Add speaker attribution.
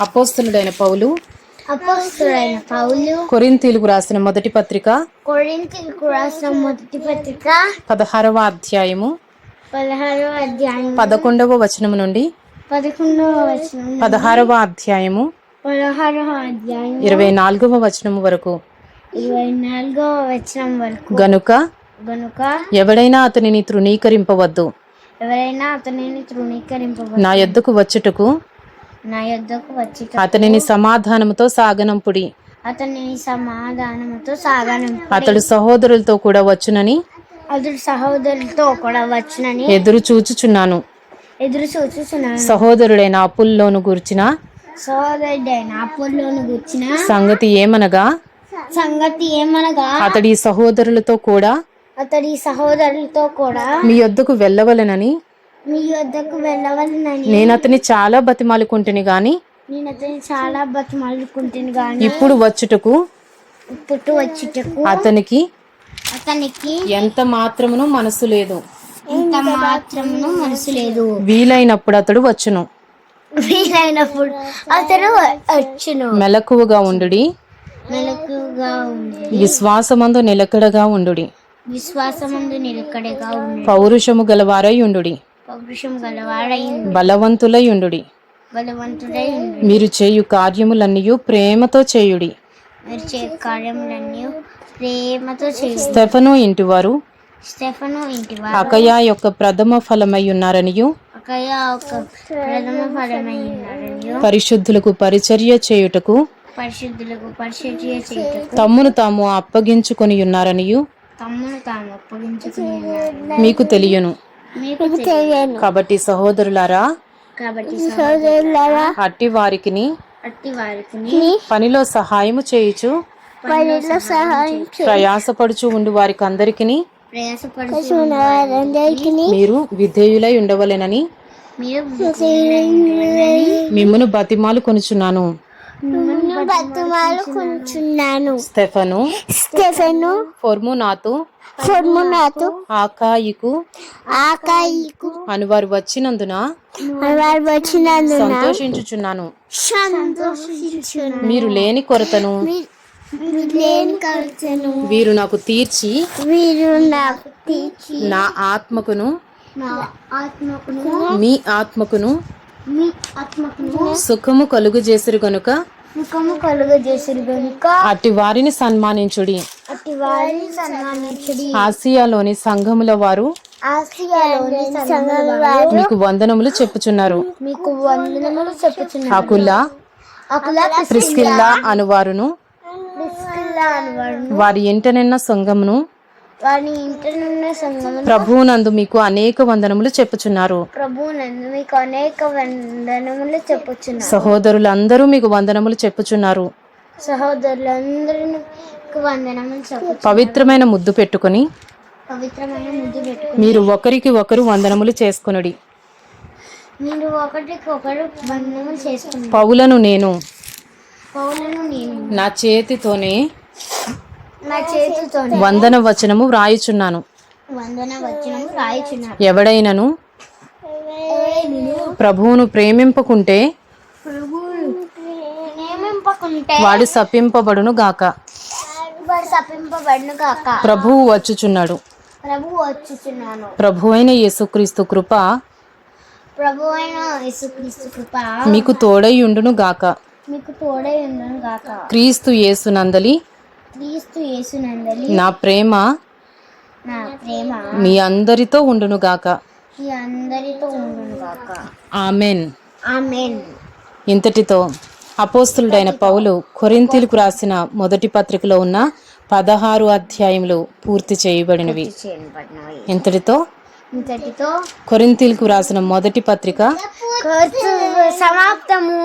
Speaker 1: అపోస్తులుడైన పౌలు.
Speaker 2: అపోస్తులైన పౌలు.
Speaker 1: కొరింతీలకు రాసిన మొదటి పత్రిక.
Speaker 2: కొరింథీయులకు రాసిన మొదటి పత్రిక.
Speaker 1: పదహారవ అధ్యాయము.
Speaker 2: పదహారవ అధ్యాయం
Speaker 1: పదకొండవ వచనము నుండి.
Speaker 2: పదకొండవ వచనం
Speaker 1: పదహారవ అధ్యాయము.
Speaker 2: పదహారవ అధ్యాయం
Speaker 1: ఇరవై నాలుగవ వచనము వరకు.
Speaker 2: ఇరవై నాలుగవ వచనం వరకు.
Speaker 1: గనుక
Speaker 2: గనుక
Speaker 1: ఎవడైనా అతనిని తృణీకరింపవద్దు.
Speaker 2: ఎవరైనా అతనిని తృణీకరింపవ
Speaker 1: నా యొద్దకు వచ్చుటకు
Speaker 2: నా యొద్దకు వచ్చి
Speaker 1: అతనిని సమాధానముతో సాగనంపుడి
Speaker 2: అతనిని సమాధానముతో సాగనం
Speaker 1: అతడు సహోదరులతో కూడా వచ్చునని
Speaker 2: అతడు సహోదరులతో కూడా వచ్చునని
Speaker 1: ఎదురు చూచుచున్నాను.
Speaker 2: ఎదురు చూచుచున్నాను.
Speaker 1: సహోదరుడైన అప్పుల్లోను గుర్చిన?
Speaker 2: సహోదరుడైన అపోలోను గుర్చిన?
Speaker 1: సంగతి ఏమనగా?
Speaker 2: సంగతి ఏమనగా?
Speaker 1: అతడి సహోదరులతో కూడా
Speaker 2: అతడి సహోదరులతో కూడా
Speaker 1: మీ యొద్దకు వెళ్ళవలెనని
Speaker 2: మీ వద్దకు వెళ్ళవలనని.
Speaker 1: నేను అతని చాలా బతిమాలుకుంటుని గాని
Speaker 2: నేను అతని చాలా బతిమాలుకుంటుంది గాని
Speaker 1: ఇప్పుడు వచ్చుటకు
Speaker 2: పుట్టు వచ్చుటకు
Speaker 1: అతనికి
Speaker 2: అతనికి
Speaker 1: ఎంత మాత్రమును మనసు లేదు.
Speaker 2: ఇంత మాత్రమును మనసు లేదు.
Speaker 1: వీలైనప్పుడు అతడు వచ్చును.
Speaker 2: వీలైనప్పుడు అతను వచ్చును.
Speaker 1: మెలకువగా ఉండుడి.
Speaker 2: మెలకుగా ఉంది
Speaker 1: విశ్వాసమందు నిలకడగా ఉండుడి.
Speaker 2: విశ్వాసమందు నిలకడగా ఉంది
Speaker 1: పౌరుషము గలవారై ఉండుడి.
Speaker 2: గలవాడై బలవంతుడై ఉంది
Speaker 1: మీరు చేయు కార్యములన్నీ ప్రేమతో చేయుడి.
Speaker 2: మీరు చే కార్యములన్నీ ప్రేమతో చేయండి.
Speaker 1: స్టెఫను ఇంటివారు.
Speaker 2: స్టెఫను ఇంటి వారు
Speaker 1: అకయా యొక్క ప్రథమ ఫలమై ఉన్నారనియు
Speaker 2: అకయ ఒక ప్రథమ ఫలమై ఉన్నారని
Speaker 1: పరిశుద్ధులకు పరిచర్య చేయుటకు.
Speaker 2: పరిశుద్ధులకు పరిశుద్ధి చేయుటకు.
Speaker 1: తమ్మును తాము అప్పగించుకొని ఉన్నారనియు
Speaker 2: తమ్మును తాము అప్పగించుకుని ఉన్నారు
Speaker 1: మీకు తెలియను.
Speaker 2: మీకు
Speaker 1: కాబట్టి సహోదరులారా
Speaker 2: కాబట్టి సహోదరులారా
Speaker 1: అట్టి వారికిని
Speaker 2: అట్టి
Speaker 1: పనిలో సహాయము చేయుచు
Speaker 2: పనిలో సహాయం
Speaker 1: ప్రయాసపడుచు ఉండు వారికి అందరికిని మీరు విధేయులై ఉండవలెనని
Speaker 2: మీరు
Speaker 1: మిమ్మను బతిమాలు కొనుచున్నాను.
Speaker 2: బతుమాలుకుంటున్నాను
Speaker 1: స్టెఫను.
Speaker 2: స్టెఫెను.
Speaker 1: ఫొర్మునాతు.
Speaker 2: ఫోర్మునాతో.
Speaker 1: ఆకాయికు.
Speaker 2: ఆకాయికు.
Speaker 1: అనువారు వచ్చినందున
Speaker 2: వారు వచ్చినందున
Speaker 1: సంతోషించుచున్నాను.
Speaker 2: సంతోషించును
Speaker 1: మీరు లేని కొరతను వీరు నాకు తీర్చి
Speaker 2: వీరు నాకు తీర్చి
Speaker 1: నా ఆత్మకును మీ ఆత్మకును సుఖము కలుగు చేసిరు గనుక
Speaker 2: గనుక.
Speaker 1: అట్టి వారిని సన్మానించుడి.
Speaker 2: అట్టి వారిని సన్మానించుడి.
Speaker 1: ఆసియాలోని సంఘముల వారు
Speaker 2: ఆసియాలోని సంఘముల వారు
Speaker 1: మీకు వందనములు చెప్పుచున్నారు.
Speaker 2: మీకు వందనములు చెప్పుచున్నారు.
Speaker 1: అకుల
Speaker 2: అకుల
Speaker 1: ప్రిస్కిల్లా అనువారును. వారి ఇంటనిన్న సంఘమును
Speaker 2: వారి ఇంటనున్న సంఘమును
Speaker 1: ప్రభువునందు మీకు అనేక వందనములు చెప్పుచున్నారు.
Speaker 2: ప్రభు నందు మీకు అనేక వందనములు చెప్పుచున్నారు.
Speaker 1: సహోదరులందరూ మీకు వందనములు చెప్పుచున్నారు.
Speaker 2: సహోదరులందరూ మీకు వందనములు చెప్పు
Speaker 1: పవిత్రమైన ముద్దు పెట్టుకొని
Speaker 2: పవిత్రమైన ముద్దు పెట్టుకుని
Speaker 1: మీరు ఒకరికి ఒకరు వందనములు చేసుకొనుడి.
Speaker 2: మీరు ఒకటికొకరు వందనములు చేసుకున్నారు
Speaker 1: పౌలను నేను
Speaker 2: పౌలను నేను
Speaker 1: నా చేతితోనే వందన వచనము వ్రాయుచున్నాను. ఎవడైనను ప్రభువును ప్రేమింపకుంటే వాడు సప్పింపబడును గాక. ప్రభువు వచ్చుచున్నాడు.
Speaker 2: ప్రభు
Speaker 1: అయిన యేసుక్రీస్తు కృప మీకు తోడై ఉండును గాక.
Speaker 2: మీకు తోడై ఉండను గాక.
Speaker 1: క్రీస్తు యేసునందలి
Speaker 2: క్రీస్తు యేసునందలి.
Speaker 1: నా ప్రేమ
Speaker 2: నా ప్రేమ
Speaker 1: మీ అందరితో ఉండును గాక.
Speaker 2: ఈ అందరితో ఉండును గాక.
Speaker 1: ఆమెన్.
Speaker 2: ఆమేన్.
Speaker 1: ఇంతటితో అపోస్తులుడైన పౌలు కొరింతీలకు రాసిన మొదటి పత్రికలో ఉన్న పదహారు అధ్యాయములు పూర్తి చేయబడినవి. ఇంతటితో
Speaker 2: ఇంతటితో
Speaker 1: కొరింతీలకు రాసిన మొదటి పత్రిక
Speaker 2: సమాప్తము.